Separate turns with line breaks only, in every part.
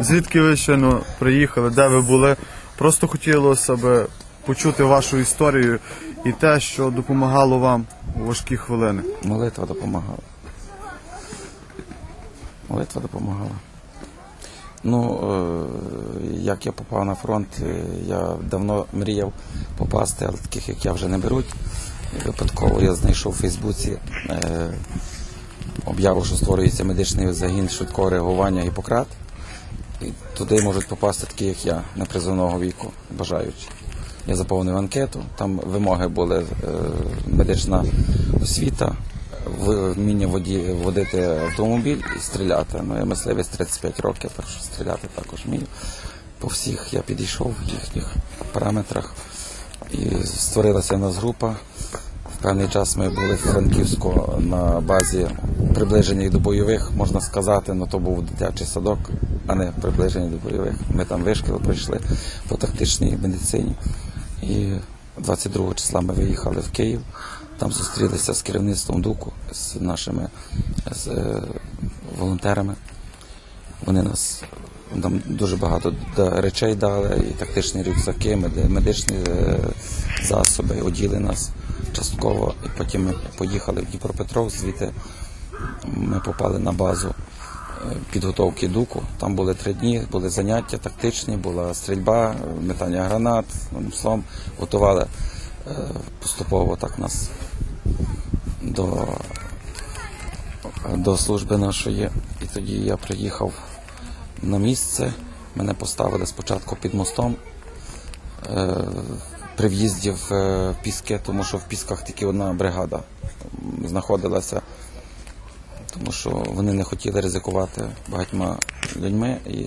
Звідки ви щойно приїхали, де ви були? Просто хотілося б почути вашу історію і те, що допомагало вам у важкі хвилини.
Молитва допомагала. Молитва допомагала. Ну, е, як я попав на фронт, е, я давно мріяв попасти, але таких, як я, вже не беруть. Випадково я знайшов у Фейсбуці е, об'яву, що створюється медичний загін швидкого реагування Гіппократ. Туди можуть попасти такі, як я, непризовного віку, бажаючи. Я заповнив анкету, там вимоги були е, медична освіта, вміння водити автомобіль і стріляти. Ну, я мисливець 35 років, так що стріляти також вмію. По всіх я підійшов в їхніх параметрах. І створилася в нас група. Певний час ми були в Франківську на базі приближених до бойових, можна сказати, але то був дитячий садок, а не приближені до бойових. Ми там вишкіл пройшли по тактичній медицині. І 22 числа ми виїхали в Київ. Там зустрілися з керівництвом ДУКу, з нашими з, е, волонтерами. Вони нас нам дуже багато речей дали, і тактичні рюкзаки, медичні е, засоби, оділи нас частково. І потім ми поїхали в Дніпропетровськ, звідти ми попали на базу е, підготовки ДУКу. Там були три дні, були заняття тактичні, була стрільба, метання гранат, словом, готували е, поступово так нас до до служби нашої. І тоді я приїхав на місце. Мене поставили спочатку під мостом е, при в'їзді в е, Піски, тому що в Пісках тільки одна бригада знаходилася, тому що вони не хотіли ризикувати багатьма людьми. І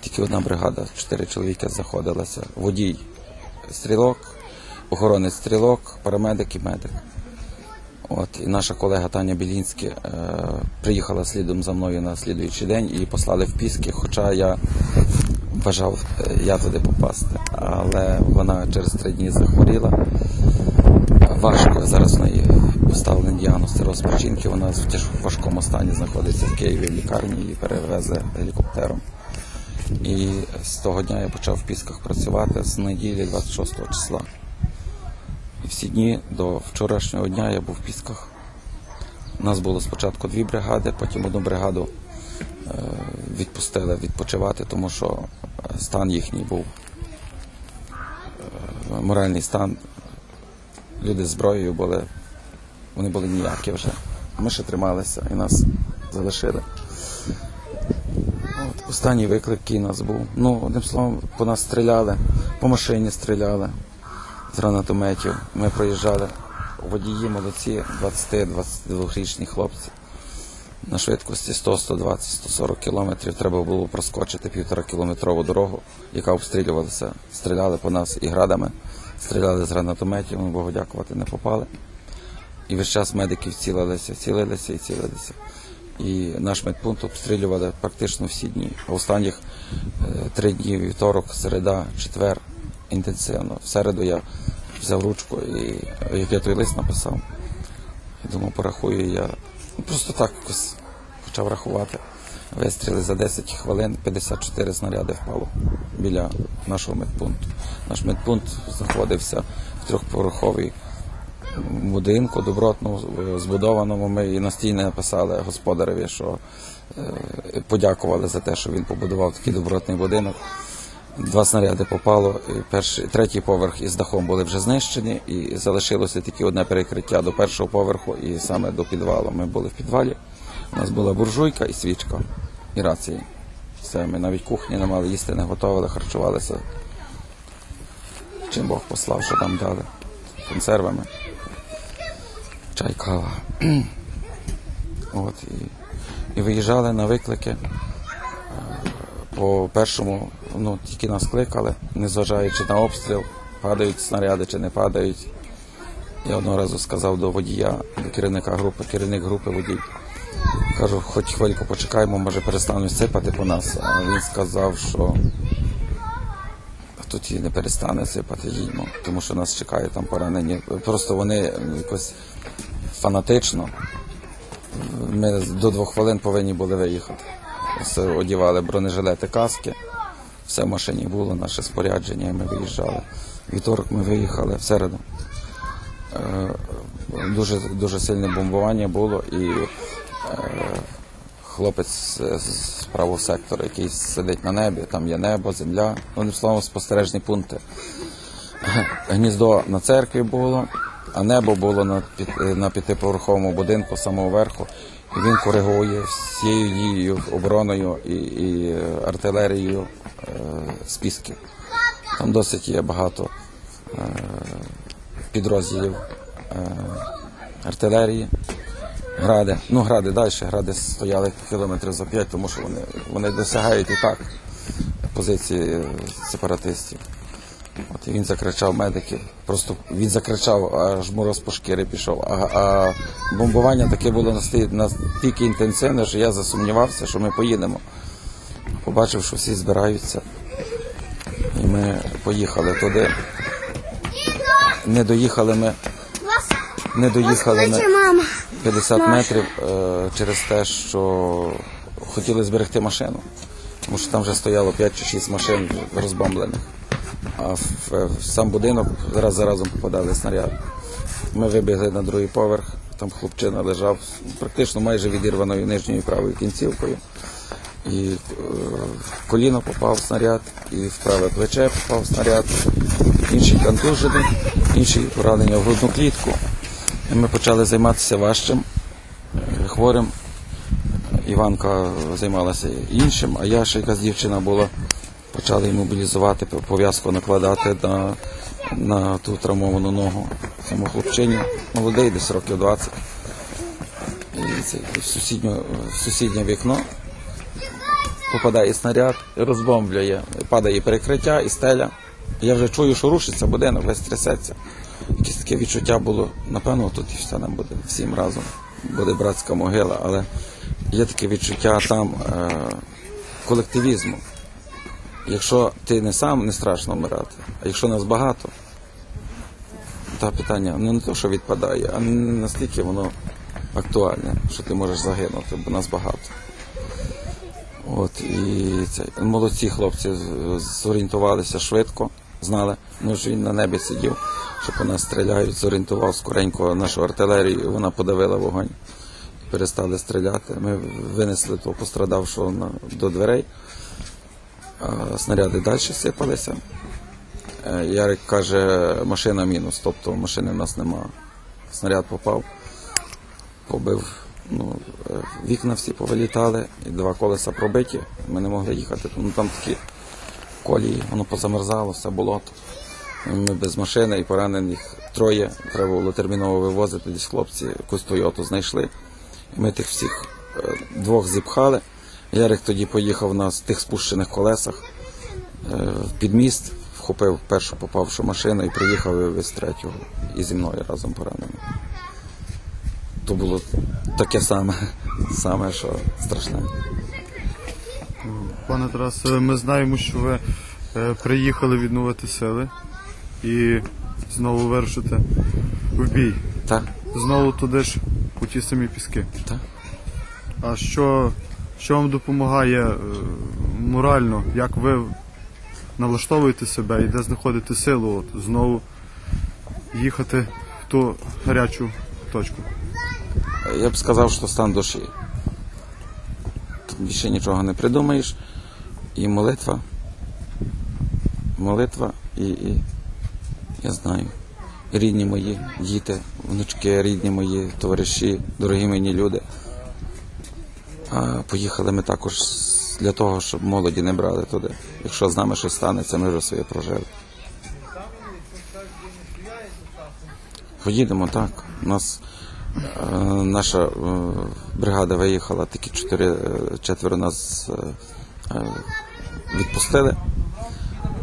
тільки одна бригада, чотири чоловіки знаходилася. Водій стрілок, охоронець стрілок, парамедик і медик. От, і наша колега Таня Білінська е, приїхала слідом за мною на слідуючий день і послали в Піски, хоча я бажав е, я туди попасти. Але вона через три дні захворіла. Важко зараз в неї поставлений діагноз цироз печінки. Вона в важкому стані знаходиться в Києві в лікарні і перевезе гелікоптером. І з того дня я почав в Пісках працювати з неділі 26 числа. Всі дні до вчорашнього дня я був в Пісках. У нас було спочатку дві бригади, потім одну бригаду е, відпустили відпочивати, тому що стан їхній був е, моральний стан. Люди з зброєю були, вони були ніякі вже. Ми ще трималися і нас залишили. От, останній виклик, який нас був. Ну, одним словом, по нас стріляли, по машині стріляли з гранатометів. Ми проїжджали. Водії молодці, 20-22-річні хлопці. На швидкості 100, 120, 140 кілометрів треба було проскочити півтора кілометрову дорогу, яка обстрілювалася. Стріляли по нас і градами, стріляли з гранатометів, ми Богу дякувати, не попали. І весь час медики цілилися, цілилися і цілилися. І наш медпункт обстрілювали практично всі дні. Останніх е, три дні, вівторок, середа, четвер інтенсивно. В середу я взяв ручку і як я той лист написав. Я думав, порахую я. Ну, Просто так почав рахувати. Вистріли за 10 хвилин 54 снаряди впало біля нашого медпункту. Наш медпункт знаходився в трьохповерховій будинку добротно збудованому. Ми і настійно написали господареві, що е, подякували за те, що він побудував такий добротний будинок. Два снаряди попало, перший, третій поверх із дахом були вже знищені, і залишилося тільки одне перекриття до першого поверху і саме до підвалу. Ми були в підвалі. У нас була буржуйка і свічка, і рації. Все, ми навіть кухні не мали їсти, не готували, харчувалися. Чим Бог послав, що нам дали консервами. Чай, кава. От, і, і виїжджали на виклики. Е, По першому, ну, тільки нас кликали, незважаючи на обстріл, падають снаряди чи не падають. Я одного разу сказав до водія, до керівника групи, керівник групи водій. Кажу, хоч хвильку почекаємо, може перестануть сипати по нас. А він сказав, що тут і не перестане сипати, їдьмо, тому що нас чекає там поранені. Просто вони якось фанатично. Ми до двох хвилин повинні були виїхати. все одягали бронежилети, каски. Все в машині було, наше спорядження, ми виїжджали. Вівторок ми виїхали в середу. Е, Дуже, дуже сильне бомбування було і е, хлопець з- правого сектору, який сидить на небі, там є небо, земля, одним словом, спостережні пункти. Гніздо на церкві було, а небо було на, п'ятиповерховому будинку самого верху. Він коригує всією дією, обороною і, і е, артилерією е, списків. Там досить є багато е, підрозділів е, артилерії. Гради. Ну, гради далі. Гради стояли кілометрів за п'ять, тому що вони, вони досягають і так позиції сепаратистів. От і він закричав медиків. Просто він закричав, аж мороз по шкірі пішов. А, а бомбування таке було настільки інтенсивне, що я засумнівався, що ми поїдемо. Побачив, що всі збираються. І ми поїхали туди. Не доїхали ми. Не доїхали ми. 50 метрів е, через те, що хотіли зберегти машину. Тому що там вже стояло 5 чи 6 машин розбомблених. А в, сам будинок раз за разом попадали снаряди. Ми вибігли на другий поверх, там хлопчина лежав практично майже відірваною нижньою правою кінцівкою. І е, в коліно попав снаряд, і в праве плече попав снаряд, інший контужений, інший поранення в грудну клітку. І ми почали займатися важчим, е, хворим. Іванка займалася іншим, а я ще якась дівчина була, почали мобілізувати, пов'язку накладати на, на ту травмовану ногу цьому хлопчині. Молодий, десь років 20. І це, в, сусідню, в сусіднє вікно попадає снаряд, розбомблює, падає перекриття і стеля. Я вже чую, що рушиться будинок, весь трясеться. Якесь таке відчуття було, напевно, тут і все нам буде всім разом. Буде братська могила, але є таке відчуття там е, колективізму. Якщо ти не сам, не страшно вмирати, а якщо нас багато, та питання ну, не то, що відпадає, а не настільки воно актуальне, що ти можеш загинути, бо нас багато. От і це молодці хлопці зорієнтувалися швидко, знали, ну що він на небі сидів, що по нас стріляють, зорієнтував скоренько нашу артилерію, вона подавила вогонь. Перестали стріляти. Ми винесли того пострадавшого на, до дверей. Снаряди далі сипалися. Е, Ярик каже, машина мінус, тобто машини в нас нема. Снаряд попав, побив. Ну, е, вікна всі повилітали, і два колеса пробиті. Ми не могли їхати. Ну там такі колії, воно позамерзало, все болото. Ми без машини і поранених троє. Треба було терміново вивозити. Десь хлопці якусь Тойоту знайшли. Ми тих всіх е, двох зіпхали. Ярик тоді поїхав на тих спущених колесах е, під міст, вхопив першу попавшу машину і приїхав і вивез третього. І зі мною разом поранений. То було таке саме, саме, що страшне.
Пане Тарасе, ми знаємо, що ви е, приїхали відновити сили і знову вирушите в бій.
Так,
Знову туди ж у ті самі піски.
так.
А що, що вам допомагає е, морально, як ви налаштовуєте себе і де знаходите силу от, знову їхати в ту гарячу точку?
Я б сказав, що стан душі. Тут більше нічого не придумаєш. І молитва. Молитва і, і я знаю. Рідні мої, діти, внучки, рідні мої, товариші, дорогі мені люди. Поїхали ми також для того, щоб молоді не брали туди. Якщо з нами щось станеться, ми вже своє прожили. Поїдемо так. У нас е, наша е, бригада виїхала, такі чотири, е, четверо нас е, е, відпустили.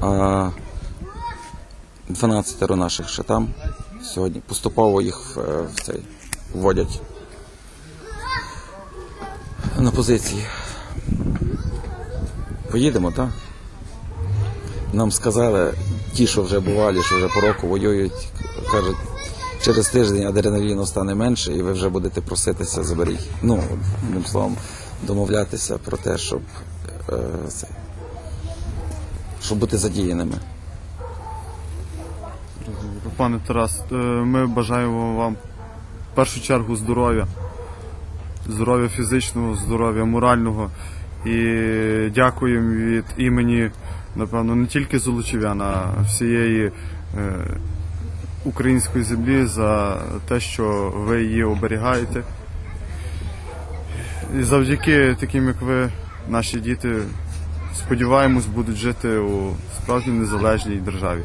А 12 наших ще там. Сьогодні поступово їх е, в цей вводять на позиції. Поїдемо, так? Нам сказали, ті, що вже бувалі, що вже по року воюють, кажуть, через тиждень адреналіну стане менше, і ви вже будете проситися, заберіть. Ну, одним словом, домовлятися про те, щоб, е, щоб бути задіяними.
Пане Тарас, е, ми бажаємо вам в першу чергу здоров'я, здоров'я фізичного, здоров'я морального. І дякуємо від імені, напевно, не тільки Золочів'ян, а всієї е, української землі за те, що ви її оберігаєте. І завдяки таким, як ви, наші діти, сподіваємось, будуть жити у справжній незалежній державі.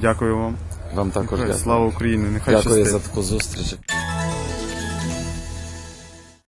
Дякую вам.
Вам також дякую.
Слава Україні! Нехай
Дякую
щастить.
за таку зустріч.